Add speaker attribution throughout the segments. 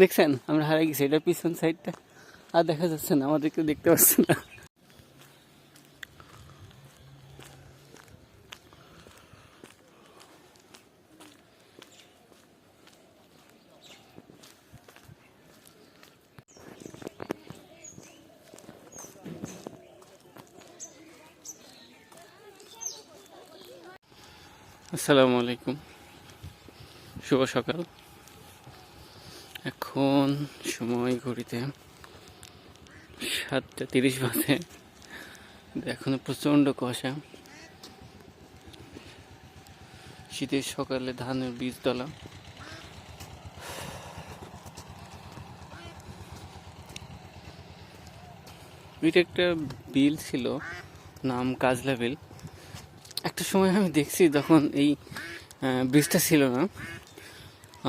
Speaker 1: দেখছেন? আমরা হারিয়ে গেছি, এটা পিছন সাইডটা আর দেখা যাচ্ছে না, আমাদেরকে দেখতে পাচ্ছি না। আসসালামু আলাইকুম। শুভ সকাল। এখন সময় ঘড়িতে সাতটা তিরিশ বাজে। এখনও প্রচণ্ড কুয়াশা। শীতের সকালে ধানের বীজ তলা এটা একটা বিল ছিল, নাম কাজলা বিল। একটা সময় আমি দেখছি যখন এই ব্রিজটা ছিল না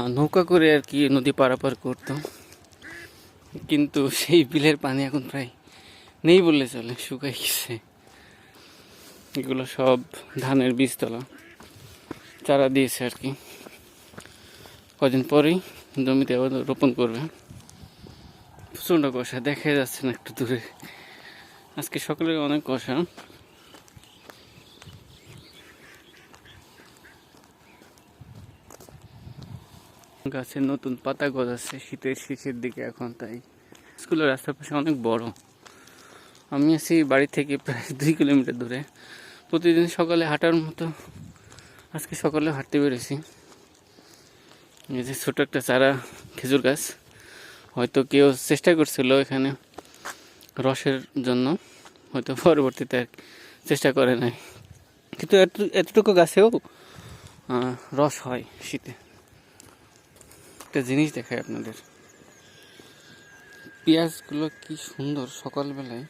Speaker 1: নৌকা করে আর কি নদী পারাপার করতাম। কিন্তু সেই বিলের পানি এখন প্রায় নেই বললে চলে শুকাই গেছে। এগুলো সব ধানের বীজতলা। চারা দিয়েছে আর কি। কদিন পরেই জমিতে আবার রোপণ করবে। প্রচণ্ড কষা দেখা যাচ্ছে না একটু দূরে। আজকে সকালে অনেক কষা গাছের নতুন পাতা গজাচ্ছে, শীতের শেষের দিকে এখন তাই। স্কুলের রাস্তার পাশে অনেক বড়। আমি আছি বাড়ি থেকে প্রায় দুই কিলোমিটার দূরে। প্রতিদিন সকালে হাঁটার মতো আজকে সকালে হাঁটতে বেরোছি এই যে ছোটো একটা চারা খেজুর গাছ, হয়তো কেউ চেষ্টা করছিল এখানে রসের জন্য, হয়তো পরবর্তীতে চেষ্টা করে নাই। কিন্তু এত- এতটুকু গাছেও রস হয় শীতে। একটা জিনিস দেখাই আপনাদের। পেঁয়াজগুলো কি সুন্দর সকালবেলায়।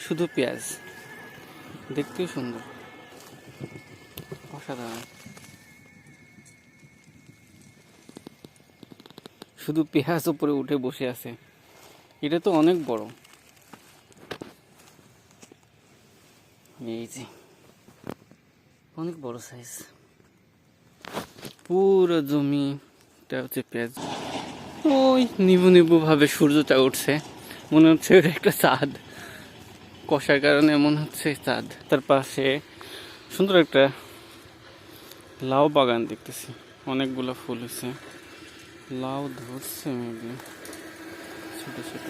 Speaker 1: শুধু পেঁয়াজ। দেখতেও সুন্দর। অসাধারণ। শুধু পেঁয়াজ উপরে উঠে বসে আছে। এটা তো অনেক বড়। এই যে। অনেক বড় সাইজ পুরো জমিটা হচ্ছে পেঁয়াজ। ওই নিবু নিবু ভাবে সূর্যটা উঠছে। মনে হচ্ছে ওটা একটা চাঁদ। কষার কারণে মনে হচ্ছে চাঁদ। তার পাশে সুন্দর একটা লাউ বাগান দেখতেছি। অনেকগুলো ফুল হয়েছে। লাউ ধরছে মেবি ছোট ছোট।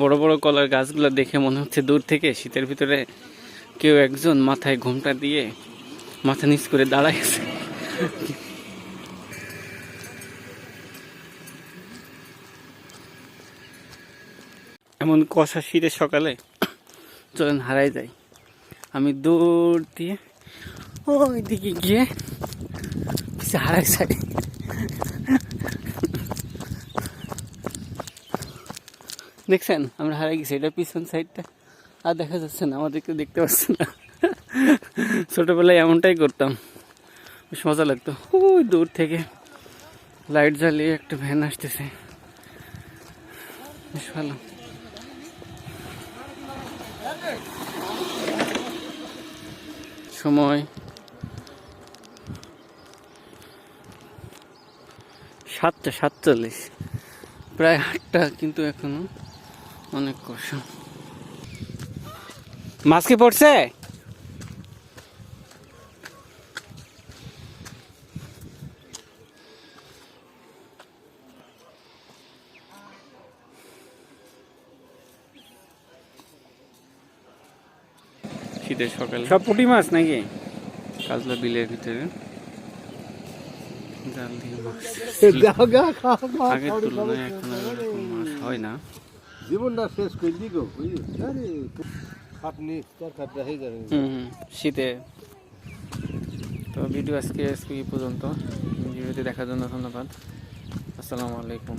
Speaker 1: বড় বড় কলার গাছগুলো দেখে মনে হচ্ছে দূর থেকে শীতের ভিতরে কেউ একজন মাথায় ঘোমটা দিয়ে মাথা নিচ করে দাঁড়ায় এমন কষা শীতের সকালে চলেন হারাই যাই। আমি দৌড় দিয়ে ওই দিকে গিয়ে হারাই যাই। দেখছেন, আমরা হারাই গেছি, এটা পিছন সাইডটা আর দেখা যাচ্ছে না, আমাদেরকে দেখতে পাচ্ছে না। ছোটোবেলায় এমনটাই করতাম। বেশ মজা লাগতো। ওই দূর থেকে লাইট জ্বালিয়ে একটা ভ্যান আসতেছে। বেশ ভালো। সময়। সাতটা সাতচল্লিশ। প্রায় আটটা, কিন্তু এখনও অনেক কষ্ট। মাছ কি পড়ছে শীতের সকালে।
Speaker 2: সব পুঁটি মাছ নাকি?
Speaker 1: কাজলা বিলের ভিতরে। জাল দিয়ে মাছ। আগের তুলনায় এখন আর মাছ হয় না।
Speaker 3: জীবনটা শেষ করে দিগো আরে আপনি তরকারিটা হয়ে যাবে।
Speaker 1: শীতে। তো ভিডিও আজকে আজকে পর্যন্ত। ভিডিওটি দেখার জন্য ধন্যবাদ। আসসালামু আলাইকুম।